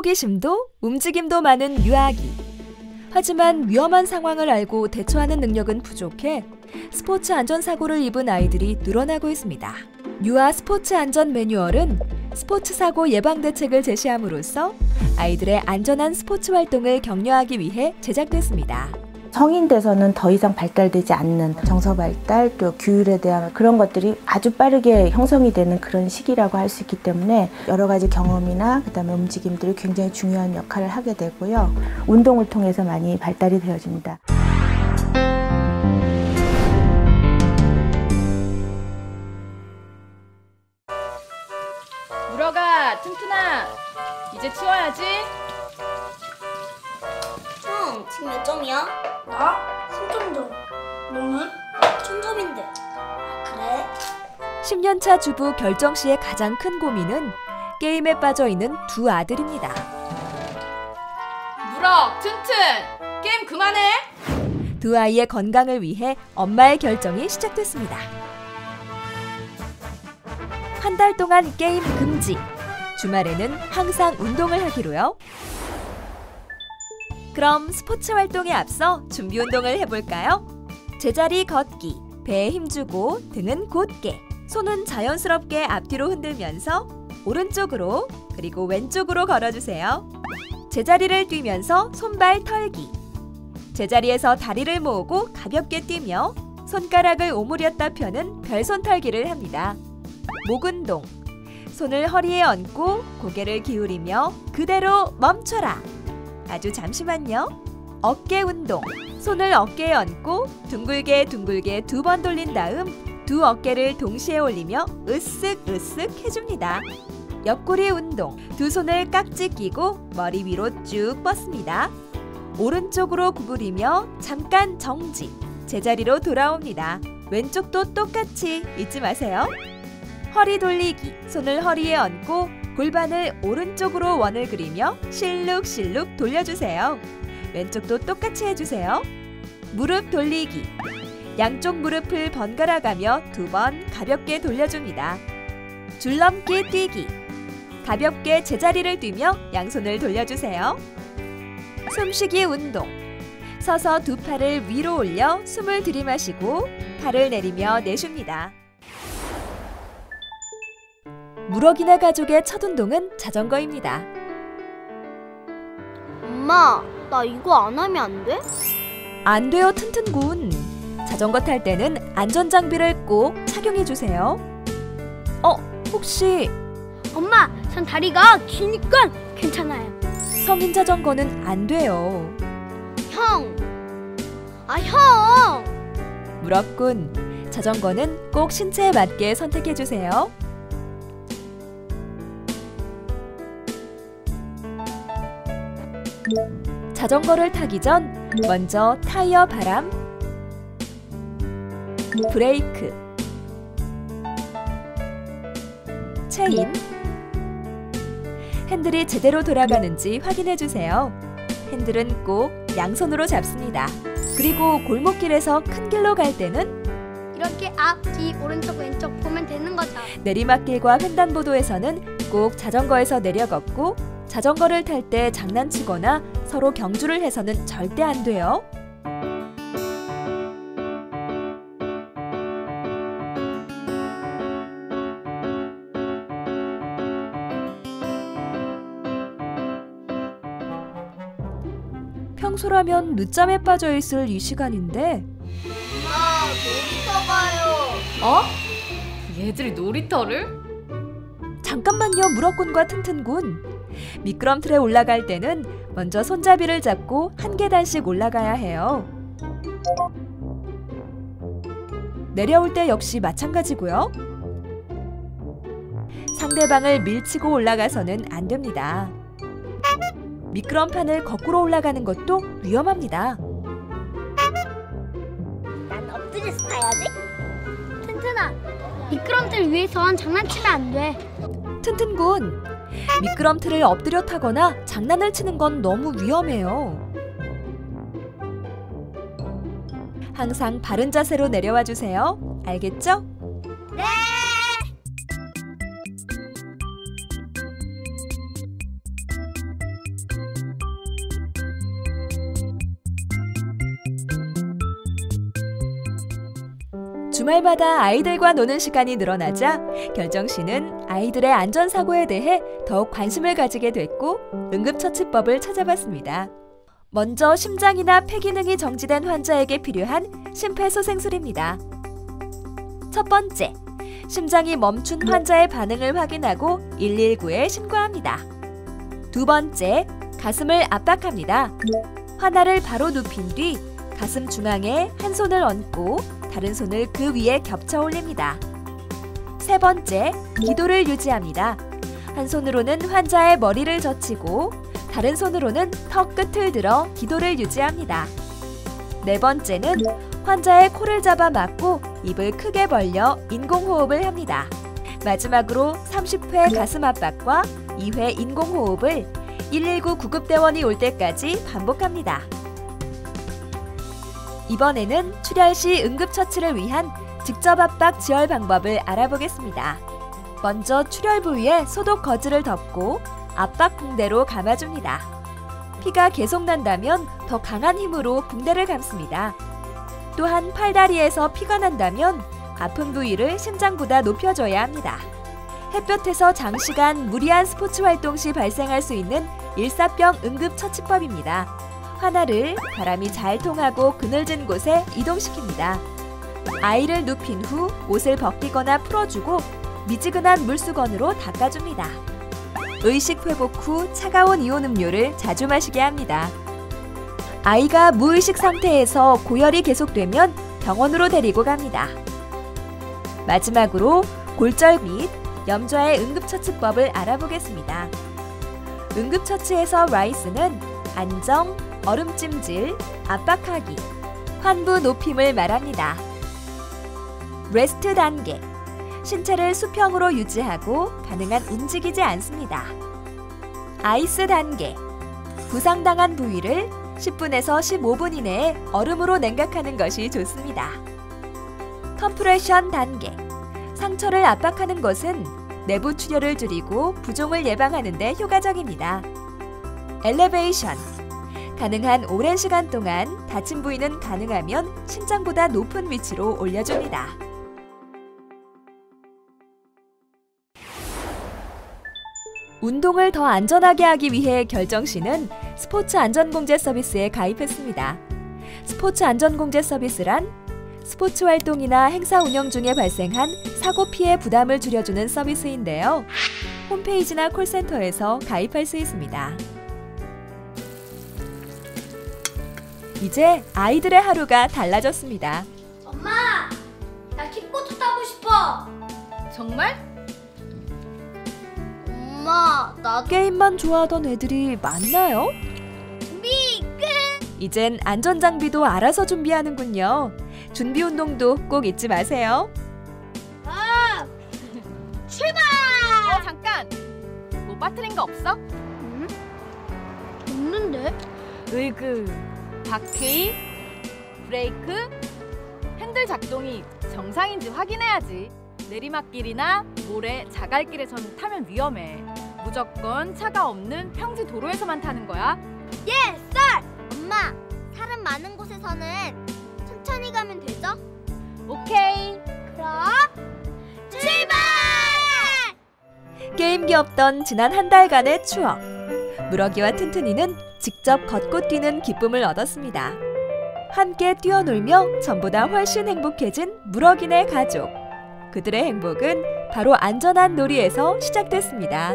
호기심도 움직임도 많은 유아기. 하지만 위험한 상황을 알고 대처하는 능력은 부족해 스포츠 안전사고를 입은 아이들이 늘어나고 있습니다. 유아 스포츠 안전 매뉴얼은 스포츠 사고 예방 대책을 제시함으로써 아이들의 안전한 스포츠 활동을 격려하기 위해 제작됐습니다. 성인 돼서는 더 이상 발달되지 않는 정서 발달 또 규율에 대한 그런 것들이 아주 빠르게 형성이 되는 그런 시기라고 할 수 있기 때문에 여러 가지 경험이나 그다음에 움직임들이 굉장히 중요한 역할을 하게 되고요. 운동을 통해서 많이 발달이 되어집니다. 물어가 튼튼아 이제 치워야지 형, 지금 몇 점이야? 나? 3점점. 너는? 1000점인데. 그래? 10년차 주부 결정 씨의 가장 큰 고민은 게임에 빠져 있는 두 아들입니다. 물어 튼튼 게임 그만해 두 아이의 건강을 위해 엄마의 결정이 시작됐습니다. 한 달 동안 게임 금지. 주말에는 항상 운동을 하기로요. 그럼 스포츠 활동에 앞서 준비 운동을 해볼까요? 제자리 걷기, 배에 힘주고 등은 곧게, 손은 자연스럽게 앞뒤로 흔들면서 오른쪽으로 그리고 왼쪽으로 걸어주세요. 제자리를 뛰면서 손발 털기. 제자리에서 다리를 모으고 가볍게 뛰며 손가락을 오므렸다 펴는 별손 털기를 합니다. 목 운동. 손을 허리에 얹고 고개를 기울이며 그대로 멈춰라. 아주 잠시만요. 어깨 운동. 손을 어깨에 얹고 둥글게 둥글게 두 번 돌린 다음 두 어깨를 동시에 올리며 으쓱 으쓱 해줍니다. 옆구리 운동. 두 손을 깍지 끼고 머리 위로 쭉 뻗습니다. 오른쪽으로 구부리며 잠깐 정지. 제자리로 돌아옵니다. 왼쪽도 똑같이 잊지 마세요. 허리 돌리기. 손을 허리에 얹고 골반을 오른쪽으로 원을 그리며 실룩실룩 돌려주세요. 왼쪽도 똑같이 해주세요. 무릎 돌리기. 양쪽 무릎을 번갈아 가며 두 번 가볍게 돌려줍니다. 줄넘기 뛰기. 가볍게 제자리를 뛰며 양손을 돌려주세요. 숨쉬기 운동. 서서 두 팔을 위로 올려 숨을 들이마시고 팔을 내리며 내쉽니다. 무럭이나 가족의 첫 운동은 자전거입니다. 엄마, 나 이거 안 하면 안 돼? 안 돼요, 튼튼군. 자전거 탈 때는 안전장비를 꼭 착용해 주세요. 어, 혹시 엄마, 전 다리가 기니까 괜찮아요. 성인 자전거는 안 돼요. 형! 아, 형! 무럭군. 자전거는 꼭 신체에 맞게 선택해 주세요. 자전거를 타기 전 먼저 타이어 바람, 브레이크, 체인, 핸들이 제대로 돌아가는지 확인해 주세요. 핸들은 꼭 양손으로 잡습니다. 그리고 골목길에서 큰 길로 갈 때는 이렇게 앞, 뒤, 오른쪽, 왼쪽 보면 되는 거죠. 내리막길과 횡단보도에서는 꼭 자전거에서 내려 걷고 자전거를 탈 때 장난치거나 서로 경주를 해서는 절대 안 돼요. 평소라면 늦잠에 빠져 있을 이 시간인데 엄마, 놀이터 가요. 어? 얘들이 놀이터를? 잠깐만요, 무럭군과 튼튼군. 미끄럼틀에 올라갈 때는 먼저 손잡이를 잡고 한 계단씩 올라가야 해요. 내려올 때 역시 마찬가지고요. 상대방을 밀치고 올라가서는 안 됩니다. 미끄럼 판을 거꾸로 올라가는 것도 위험합니다. 난 엎드려서 타야지. 튼튼아, 미끄럼틀 위에선 장난치면 안 돼. 튼튼군, 미끄럼틀을 엎드려 타거나 장난을 치는 건 너무 위험해요. 항상 바른 자세로 내려와 주세요. 알겠죠? 네! 주말마다 아이들과 노는 시간이 늘어나자 결정 씨는 아이들의 안전사고에 대해 더욱 관심을 가지게 됐고 응급처치법을 찾아봤습니다. 먼저 심장이나 폐 기능이 정지된 환자에게 필요한 심폐소생술입니다. 첫 번째, 심장이 멈춘 환자의 반응을 확인하고 119에 신고합니다. 두 번째, 가슴을 압박합니다. 환아를 바로 눕힌 뒤 가슴 중앙에 한 손을 얹고 다른 손을 그 위에 겹쳐 올립니다. 세 번째, 기도를 유지합니다. 한 손으로는 환자의 머리를 젖히고 다른 손으로는 턱 끝을 들어 기도를 유지합니다. 네 번째는 환자의 코를 잡아 막고 입을 크게 벌려 인공호흡을 합니다. 마지막으로 30회 가슴 압박과 2회 인공호흡을 119 구급대원이 올 때까지 반복합니다. 이번에는 출혈 시 응급처치를 위한 직접 압박 지혈 방법을 알아보겠습니다. 먼저 출혈 부위에 소독 거즈를 덮고 압박 붕대로 감아줍니다. 피가 계속 난다면 더 강한 힘으로 붕대를 감습니다. 또한 팔다리에서 피가 난다면 아픈 부위를 심장보다 높여줘야 합니다. 햇볕에서 장시간 무리한 스포츠 활동 시 발생할 수 있는 일사병 응급처치법입니다. 환아를 바람이 잘 통하고 그늘진 곳에 이동시킵니다. 아이를 눕힌 후 옷을 벗기거나 풀어주고 미지근한 물수건으로 닦아줍니다. 의식 회복 후 차가운 이온 음료를 자주 마시게 합니다. 아이가 무의식 상태에서 고열이 계속되면 병원으로 데리고 갑니다. 마지막으로 골절 및 염좌의 응급처치법을 알아보겠습니다. 응급처치에서 라이스는 안정, 얼음찜질, 압박하기, 환부 높임을 말합니다. 레스트 단계 신체를 수평으로 유지하고 가능한 움직이지 않습니다. 아이스 단계 부상당한 부위를 10분에서 15분 이내에 얼음으로 냉각하는 것이 좋습니다. 컴프레션 단계 상처를 압박하는 것은 내부 출혈을 줄이고 부종을 예방하는 데 효과적입니다. 엘리베이션 가능한 오랜 시간 동안 다친 부위는 가능하면 심장보다 높은 위치로 올려줍니다. 운동을 더 안전하게 하기 위해 결정 씨는 스포츠 안전공제 서비스에 가입했습니다. 스포츠 안전공제 서비스란 스포츠 활동이나 행사 운영 중에 발생한 사고 피해 부담을 줄여주는 서비스인데요. 홈페이지나 콜센터에서 가입할 수 있습니다. 이제 아이들의 하루가 달라졌습니다. 엄마, 나 킥보드 타고 싶어. 정말? 엄마, 나도 게임만 좋아하던 애들이 많나요? 끝. 이젠 안전장비도 알아서 준비하는군요. 준비 운동도 꼭 잊지 마세요. 아, 출발. 어 잠깐. 뭐 빠뜨린 거 없어? 음? 없는데? 으그. 바퀴, 브레이크, 핸들 작동이 정상인지 확인해야지. 내리막길이나 모래, 자갈길에선 타면 위험해. 무조건 차가 없는 평지 도로에서만 타는 거야. 예, 쌀. 엄마, 사람 많은 곳에서는 천천히 가면 되죠? 오케이. 그럼 출발! 게임기 없던 지난 한 달간의 추억. 무럭이와 튼튼이는 직접 걷고 뛰는 기쁨을 얻었습니다. 함께 뛰어놀며 전보다 훨씬 행복해진 무럭이네 가족. 그들의 행복은 바로 안전한 놀이에서 시작됐습니다.